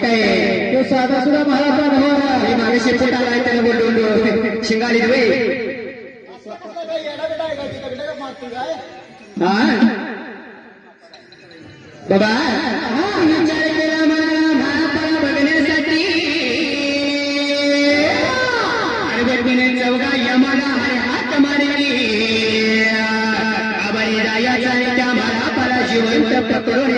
काय तो साधा सुद्धा महाराज म्हणजे मागे शेपूट त्याला बोलून शिंगाली वे हा? बाबा विचार केला मला महाफळ बघण्यासाठी. अडबडीने चौघा यमाला हात मारली. आबाई त्या महाफळा जिवंत पकडून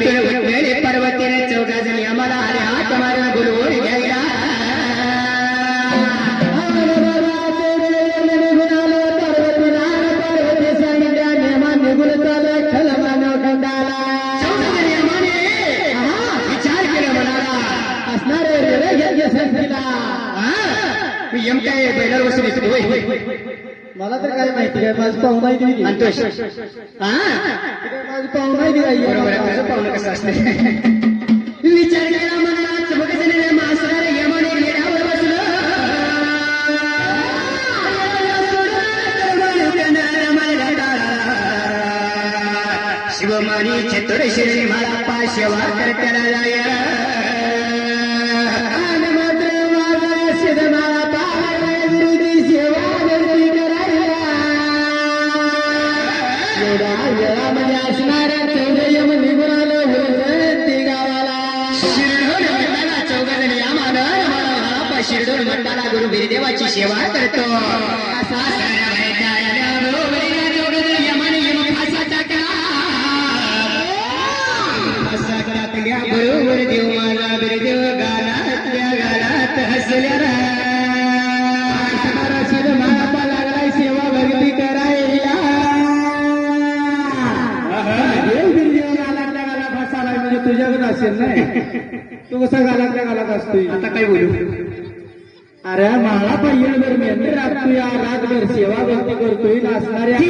हाताला पेटून उठलेले पर्वतीने चौघा जणी आम्हाला अरे हात मारून बोलवून घ्यायला चौघा जणी आम्हाने विचार हा? येतो होय. मला तर काय माहिती? काय माझं पाहुणा आहे दिली हा? माझं पाहुणा आहे बरोबर आहे तुझं पाहुणं कसं असते विचार केला यमाने बसलं. शिवमानी चतुर शिरे मला पाशवा करताना जाय एवढा असणाऱ्या चौदयम निघून गावाला. शिरडोन मंडळा चौघजण यामानं मला शिरडोन गुरु बिरदेवाची सेवा करतो. असा तू कसा गालातल्या गालात असतोय? आता काय बोलू? अरे मला पाहिजे दरम्यान राबतोय रातभर सेवा भक्ती करतोय नाचणाऱ्या आणि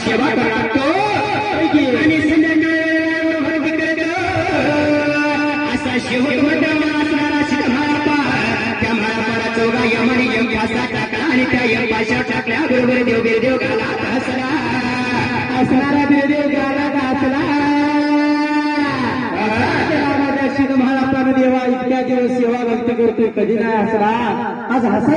सेवा करतो असा असणारा त्या महारापाला चौघा यमाने यम फासा टाकला आणि त्या यम फाशा टाकल्या बरोबर देव बिरदेव गाला हसला. असणारा बिरदेव ಕಿತ್ತು ಕದಿನ ಹಸರ ಅದು ಹಸ